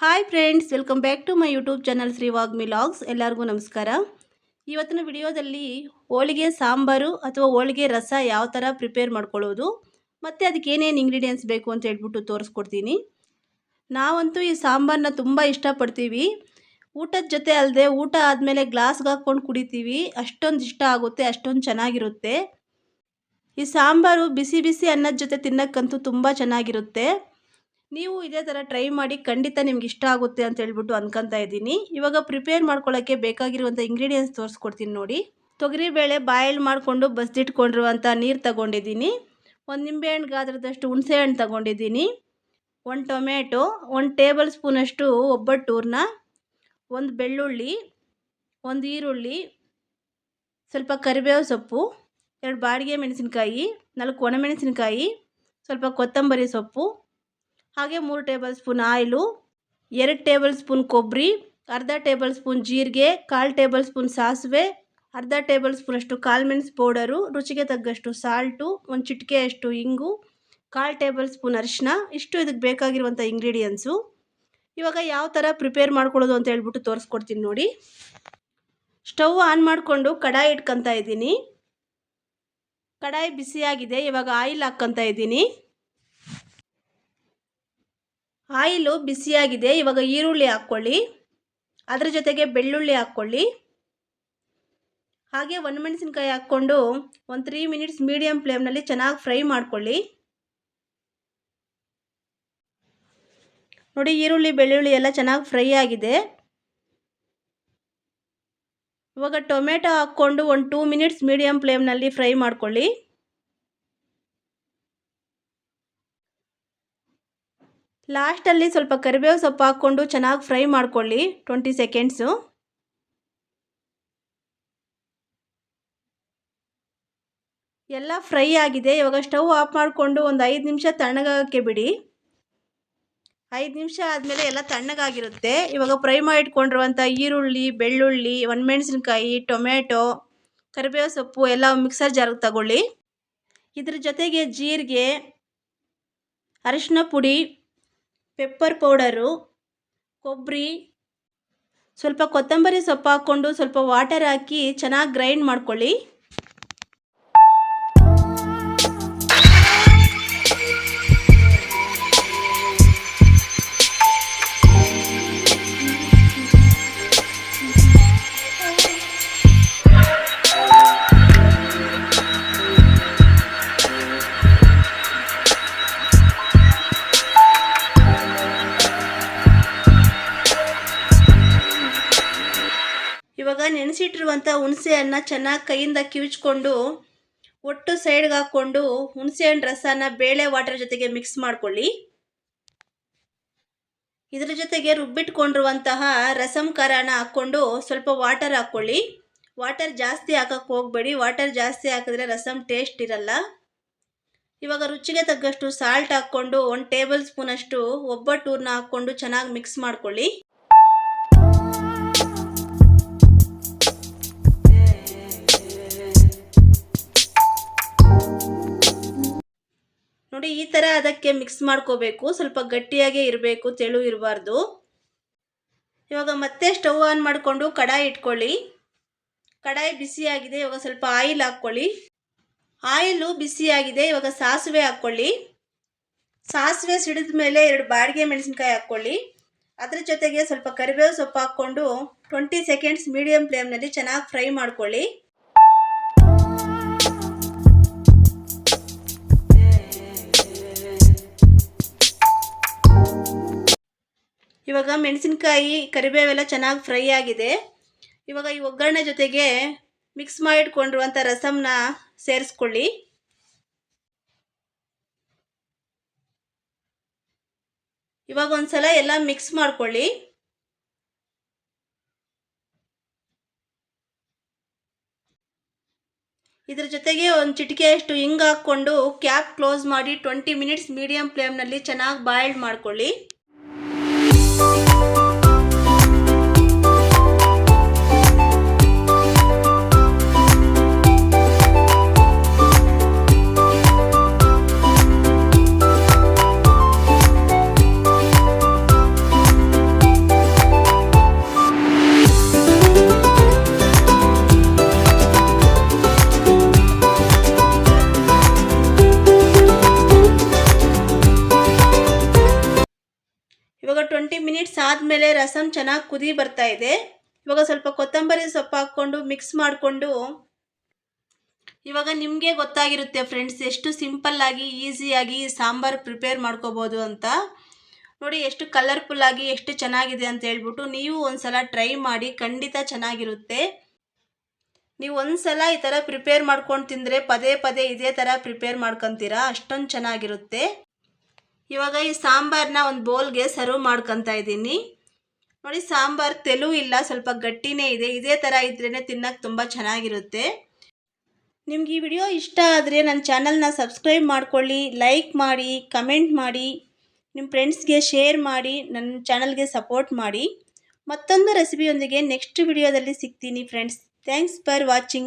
Hi friends welcome back to my YouTube channel ಶ್ರೀವಾಗ್ ಮಿಲಾಗ್ಸ್ ಎಲ್ಲರಿಗೂ ನಮಸ್ಕಾರ. ಇವತ್ತಿನ ವಿಡಿಯೋದಲ್ಲಿ ಹೋಳಿಗೆ ಸಾಂಬಾರು ಅಥವಾ ಹೋಳಿಗೆ ರಸ ಯಾವ ಥರ ಪ್ರಿಪೇರ್ ಮಾಡ್ಕೊಳ್ಳೋದು, ಮತ್ತು ಅದಕ್ಕೆ ಏನೇನು ಇಂಗ್ರೀಡಿಯೆಂಟ್ಸ್ ಬೇಕು ಅಂತ ಹೇಳ್ಬಿಟ್ಟು ತೋರಿಸ್ಕೊಡ್ತೀನಿ. ನಾವಂತೂ ಈ ಸಾಂಬಾರನ್ನ ತುಂಬ ಇಷ್ಟಪಡ್ತೀವಿ. ಊಟದ ಜೊತೆ ಅಲ್ಲದೆ ಊಟ ಆದಮೇಲೆ ಗ್ಲಾಸ್ಗೆ ಹಾಕ್ಕೊಂಡು ಕುಡಿತೀವಿ. ಅಷ್ಟೊಂದು ಇಷ್ಟ ಆಗುತ್ತೆ, ಅಷ್ಟೊಂದು ಚೆನ್ನಾಗಿರುತ್ತೆ. ಈ ಸಾಂಬಾರು ಬಿಸಿ ಬಿಸಿ ಅನ್ನದ ಜೊತೆ ತಿನ್ನೋಕ್ಕಂತೂ ತುಂಬ ಚೆನ್ನಾಗಿರುತ್ತೆ. ನೀವು ಇದೇ ಥರ ಟ್ರೈ ಮಾಡಿ ಖಂಡಿತ ನಿಮ್ಗೆ ಇಷ್ಟ ಆಗುತ್ತೆ ಅಂತ ಹೇಳ್ಬಿಟ್ಟು ಅನ್ಕೊತಾ ಇದ್ದೀನಿ. ಇವಾಗ ಪ್ರಿಪೇರ್ ಮಾಡ್ಕೊಳ್ಳೋಕ್ಕೆ ಬೇಕಾಗಿರುವಂಥ ಇಂಗ್ರೀಡಿಯೆಂಟ್ಸ್ ತೋರಿಸ್ಕೊಡ್ತೀನಿ ನೋಡಿ. ತೊಗರಿಬೇಳೆ ಬಾಯ್ಲ್ ಮಾಡಿಕೊಂಡು ಬಸ್ದಿಟ್ಕೊಂಡಿರುವಂಥ ನೀರು ತಗೊಂಡಿದ್ದೀನಿ. ಒಂದು ನಿಂಬೆಹಣ್ಣು ಗಾತ್ರದಷ್ಟು ಹುಣಸೆಹಣ್ಣು ತಗೊಂಡಿದ್ದೀನಿ. ಒಂದು ಟೊಮೆಟೊ ಒಂದು ಟೇಬಲ್ ಸ್ಪೂನಷ್ಟು ಒಬ್ಬಟ್ಟೂರ್ನ ಒಂದು ಬೆಳ್ಳುಳ್ಳಿ, ಒಂದು ಈರುಳ್ಳಿ, ಸ್ವಲ್ಪ ಕರಿಬೇವು ಸೊಪ್ಪು, ಎರಡು ಬಾಡಿಗೆ ಮೆಣಸಿನ್ಕಾಯಿ, ನಾಲ್ಕು ಒಣಮೆಣಸಿನ್ಕಾಯಿ ಸ್ವಲ್ಪ ಕೊತ್ತಂಬರಿ ಸೊಪ್ಪು ಹಾಗೆ ಮೂರು ಟೇಬಲ್ ಸ್ಪೂನ್ ಆಯಿಲು, ಎರಡು ಟೇಬಲ್ ಸ್ಪೂನ್ ಕೊಬ್ಬರಿ, ಅರ್ಧ ಟೇಬಲ್ ಸ್ಪೂನ್ ಜೀರಿಗೆ, ಕಾಲು ಟೇಬಲ್ ಸ್ಪೂನ್ ಸಾಸಿವೆ, ಅರ್ಧ ಟೇಬಲ್ ಸ್ಪೂನಷ್ಟು ಕಾಲ್ಮೆಣ್ಸು ಮೆಣಸು ಪೌಡರು, ರುಚಿಗೆ ತಗ್ಗಷ್ಟು ಸಾಲ್ಟು, ಒಂದು ಚಿಟಿಕೆಯಷ್ಟು ಇಂಗು, ಕಾಲು ಟೇಬಲ್ ಸ್ಪೂನ್ ಅರಿಶಿನ ಇಷ್ಟು ಇದಕ್ಕೆ ಬೇಕಾಗಿರುವಂಥ ಇಂಗ್ರೀಡಿಯೆಂಟ್ಸು. ಇವಾಗ ಯಾವ ಥರ ಪ್ರಿಪೇರ್ ಮಾಡ್ಕೊಳ್ಳೋದು ಅಂತ ಹೇಳ್ಬಿಟ್ಟು ತೋರಿಸ್ಕೊಡ್ತೀನಿ ನೋಡಿ. ಸ್ಟವ್ ಆನ್ ಮಾಡಿಕೊಂಡು ಕಡಾಯಿ ಇಟ್ಕೊತಾ ಇದ್ದೀನಿ. ಕಡಾಯಿ ಬಿಸಿಯಾಗಿದೆ, ಇವಾಗ ಆಯಿಲ್ ಹಾಕ್ಕೊತಾ ಇದ್ದೀನಿ. ಆಯಿಲು ಬಿಸಿಯಾಗಿದೆ. ಇವಾಗ ಈರುಳ್ಳಿ ಹಾಕ್ಕೊಳ್ಳಿ. ಅದರ ಜೊತೆಗೆ ಬೆಳ್ಳುಳ್ಳಿ ಹಾಕ್ಕೊಳ್ಳಿ. ಹಾಗೆ ಒಣಮೆಣಸಿನ್ಕಾಯಿ ಹಾಕ್ಕೊಂಡು ಒಂದು ತ್ರೀ ಮಿನಿಟ್ಸ್ ಮೀಡಿಯಮ್ ಫ್ಲೇಮ್ನಲ್ಲಿ ಚೆನ್ನಾಗಿ ಫ್ರೈ ಮಾಡ್ಕೊಳ್ಳಿ. ನೋಡಿ ಈರುಳ್ಳಿ, ಬೆಳ್ಳುಳ್ಳಿ ಎಲ್ಲ ಚೆನ್ನಾಗಿ ಫ್ರೈ ಆಗಿದೆ. ಇವಾಗ ಟೊಮೆಟೊ ಹಾಕ್ಕೊಂಡು ಒಂದು ಟೂ ಮಿನಿಟ್ಸ್ ಮೀಡಿಯಮ್ ಫ್ಲೇಮ್ನಲ್ಲಿ ಫ್ರೈ ಮಾಡ್ಕೊಳ್ಳಿ. ಲಾಸ್ಟಲ್ಲಿ ಸ್ವಲ್ಪ ಕರಿಬೇವು ಸೊಪ್ಪು ಹಾಕ್ಕೊಂಡು ಚೆನ್ನಾಗಿ ಫ್ರೈ ಮಾಡ್ಕೊಳ್ಳಿ ಟ್ವೆಂಟಿ ಸೆಕೆಂಡ್ಸು. ಎಲ್ಲ ಫ್ರೈ ಆಗಿದೆ. ಇವಾಗ ಸ್ಟವ್ ಆಫ್ ಮಾಡಿಕೊಂಡು ಒಂದು ಐದು ನಿಮಿಷ ತಣ್ಣಗಾಗೋಕ್ಕೆ ಬಿಡಿ. ಐದು ನಿಮಿಷ ಆದಮೇಲೆ ಎಲ್ಲ ತಣ್ಣಗಾಗಿರುತ್ತೆ. ಇವಾಗ ಫ್ರೈ ಮಾಡಿಟ್ಕೊಂಡಿರುವಂಥ ಈರುಳ್ಳಿ, ಬೆಳ್ಳುಳ್ಳಿ, ಒಣಮೆಣಸಿನ್ಕಾಯಿ ಟೊಮೆಟೊ ಕರಿಬೇವು ಸೊಪ್ಪು ಎಲ್ಲ ಮಿಕ್ಸರ್ ಜಾರಿಗೆ ತಗೊಳ್ಳಿ. ಇದ್ರ ಜೊತೆಗೆ ಜೀರಿಗೆ ಅರಿಶಿನ ಪುಡಿ ಪೆಪ್ಪರ್ ಪೌಡರು ಕೊಬ್ಬರಿ ಸ್ವಲ್ಪ ಕೊತ್ತಂಬರಿ ಸೊಪ್ಪು ಹಾಕ್ಕೊಂಡು ಸ್ವಲ್ಪ ವಾಟರ್ ಹಾಕಿ ಚೆನ್ನಾಗಿ ಗ್ರೈಂಡ್ ಮಾಡ್ಕೊಳ್ಳಿ. ಇವಾಗ ನೆನೆಸಿಟ್ಟಿರುವಂಥ ಹುಣಸೆಹಣ್ಣ ಚೆನ್ನಾಗಿ ಕೈಯಿಂದ ಕಿವಿಚ್ಕೊಂಡು ಒಟ್ಟು ಸೈಡ್ಗೆ ಹಾಕ್ಕೊಂಡು ಹುಣಸೆಹಣ್ಣು ರಸನ ಬೇಳೆ ವಾಟರ್ ಜೊತೆಗೆ ಮಿಕ್ಸ್ ಮಾಡ್ಕೊಳ್ಳಿ. ಇದರ ಜೊತೆಗೆ ರುಬ್ಬಿಟ್ಕೊಂಡಿರುವಂತಹ ರಸಂ ಖಾರನ ಹಾಕ್ಕೊಂಡು ಸ್ವಲ್ಪ ವಾಟರ್ ಹಾಕ್ಕೊಳ್ಳಿ. ವಾಟರ್ ಜಾಸ್ತಿ ಹಾಕಕ್ಕೆ ಹೋಗಬೇಡಿ. ವಾಟರ್ ಜಾಸ್ತಿ ಹಾಕಿದ್ರೆ ರಸಂ ಟೇಸ್ಟ್ ಇರಲ್ಲ. ಇವಾಗ ರುಚಿಗೆ ತಕ್ಕಷ್ಟು ಸಾಲ್ಟ್ ಹಾಕ್ಕೊಂಡು ಒಂದು ಟೇಬಲ್ ಸ್ಪೂನಷ್ಟು ಒಬ್ಬಟ್ಟೂರನ್ನ ಹಾಕ್ಕೊಂಡು ಚೆನ್ನಾಗಿ ಮಿಕ್ಸ್ ಮಾಡ್ಕೊಳ್ಳಿ. ನೋಡಿ, ಈ ಥರ ಅದಕ್ಕೆ ಮಿಕ್ಸ್ ಮಾಡ್ಕೋಬೇಕು. ಸ್ವಲ್ಪ ಗಟ್ಟಿಯಾಗೇ ಇರಬೇಕು, ತೆಳು ಇರಬಾರ್ದು. ಇವಾಗ ಮತ್ತೆ ಸ್ಟವ್ ಆನ್ ಮಾಡಿಕೊಂಡು ಕಡಾಯಿ ಇಟ್ಕೊಳ್ಳಿ. ಕಡಾಯಿ ಬಿಸಿಯಾಗಿದೆ, ಇವಾಗ ಸ್ವಲ್ಪ ಆಯಿಲ್ ಹಾಕ್ಕೊಳ್ಳಿ. ಆಯಿಲು ಬಿಸಿಯಾಗಿದೆ, ಇವಾಗ ಸಾಸಿವೆ ಹಾಕ್ಕೊಳ್ಳಿ. ಸಾಸಿವೆ ಸಿಡಿದ ಮೇಲೆ ಎರಡು ಬಾಡಿಗೆ ಮೆಣಸಿನ್ಕಾಯಿ ಹಾಕ್ಕೊಳ್ಳಿ. ಅದ್ರ ಜೊತೆಗೆ ಸ್ವಲ್ಪ ಕರಿಬೇವು ಸೊಪ್ಪು ಹಾಕ್ಕೊಂಡು ಟ್ವೆಂಟಿ ಸೆಕೆಂಡ್ಸ್ ಮೀಡಿಯಮ್ ಫ್ಲೇಮ್ನಲ್ಲಿ ಚೆನ್ನಾಗಿ ಫ್ರೈ ಮಾಡ್ಕೊಳ್ಳಿ. ಇವಾಗ ಮೆಣಸಿನ್ಕಾಯಿ ಕರಿಬೇವೆಲ್ಲ ಚೆನ್ನಾಗಿ ಫ್ರೈ ಆಗಿದೆ. ಇವಾಗ ಈ ಒಗ್ಗರಣೆ ಜೊತೆಗೆ ಮಿಕ್ಸ್ ಮಾಡಿಟ್ಕೊಂಡಿರುವಂಥ ರಸಮ್ನ ಸೇರಿಸ್ಕೊಳ್ಳಿ. ಇವಾಗ ಒಂದ್ಸಲ ಎಲ್ಲ ಮಿಕ್ಸ್ ಮಾಡ್ಕೊಳ್ಳಿ. ಇದ್ರ ಜೊತೆಗೆ ಒಂದು ಚಿಟಿಕೆಯಷ್ಟು ಹಿಂಗೆ ಹಾಕ್ಕೊಂಡು ಕ್ಯಾಪ್ ಕ್ಲೋಸ್ ಮಾಡಿ ಟ್ವೆಂಟಿ ಮಿನಿಟ್ಸ್ ಮೀಡಿಯಮ್ ಫ್ಲೇಮ್ನಲ್ಲಿ ಚೆನ್ನಾಗಿ ಬಾಯ್ಲ್ಡ್ ಮಾಡ್ಕೊಳ್ಳಿ. ಟ್ವೆಂಟಿ ಮಿನಿಟ್ಸ್ ಆದಮೇಲೆ ರಸಮ್ ಚೆನ್ನಾಗಿ ಕುದಿ ಬರ್ತಾ ಇದೆ. ಇವಾಗ ಸ್ವಲ್ಪ ಕೊತ್ತಂಬರಿ ಸೊಪ್ಪು ಹಾಕ್ಕೊಂಡು ಮಿಕ್ಸ್ ಮಾಡಿಕೊಂಡು ಇವಾಗ ನಿಮಗೆ ಗೊತ್ತಾಗಿರುತ್ತೆ ಫ್ರೆಂಡ್ಸ್ ಎಷ್ಟು ಸಿಂಪಲ್ಲಾಗಿ ಈಸಿಯಾಗಿ ಸಾಂಬಾರು ಪ್ರಿಪೇರ್ ಮಾಡ್ಕೋಬೋದು ಅಂತ. ನೋಡಿ ಎಷ್ಟು ಕಲರ್ಫುಲ್ಲಾಗಿ ಎಷ್ಟು ಚೆನ್ನಾಗಿದೆ ಅಂತ ಹೇಳ್ಬಿಟ್ಟು ನೀವು ಒಂದು ಸಲ ಟ್ರೈ ಮಾಡಿ ಖಂಡಿತ ಚೆನ್ನಾಗಿರುತ್ತೆ. ನೀವು ಒಂದ್ಸಲ ಈ ಥರ ಪ್ರಿಪೇರ್ ಮಾಡ್ಕೊಂಡು ತಿಂದರೆ ಪದೇ ಪದೇ ಇದೇ ಥರ ಪ್ರಿಪೇರ್ ಮಾಡ್ಕೊತೀರಾ, ಅಷ್ಟೊಂದು ಚೆನ್ನಾಗಿರುತ್ತೆ. ಇವಾಗ ಈ ಸಾಂಬಾರನ್ನ ಒಂದು ಬೌಲ್ಗೆ ಸರ್ವ್ ಮಾಡ್ಕೊತಾ ಇದ್ದೀನಿ. ನೋಡಿ, ಸಾಂಬಾರು ತೆಲು ಇಲ್ಲ, ಸ್ವಲ್ಪ ಗಟ್ಟಿನೇ ಇದೆ. ಇದೇ ಥರ ಇದ್ರೇ ತಿನ್ನೋಕ್ಕೆ ತುಂಬ ಚೆನ್ನಾಗಿರುತ್ತೆ. ನಿಮ್ಗೆ ಈ ವಿಡಿಯೋ ಇಷ್ಟ ಆದರೆ ನನ್ನ ಚಾನಲ್ನ ಸಬ್ಸ್ಕ್ರೈಬ್ ಮಾಡ್ಕೊಳ್ಳಿ ಲೈಕ್ ಮಾಡಿ ಕಮೆಂಟ್ ಮಾಡಿ ನಿಮ್ಮ ಫ್ರೆಂಡ್ಸ್ಗೆ ಶೇರ್ ಮಾಡಿ ನನ್ನ ಚಾನಲ್ಗೆ ಸಪೋರ್ಟ್ ಮಾಡಿ. ಮತ್ತೊಂದು ರೆಸಿಪಿಯೊಂದಿಗೆ ನೆಕ್ಸ್ಟ್ ವಿಡಿಯೋದಲ್ಲಿ ಸಿಗ್ತೀನಿ ಫ್ರೆಂಡ್ಸ್ ಥ್ಯಾಂಕ್ಸ್ ಫಾರ್ ವಾಚಿಂಗ್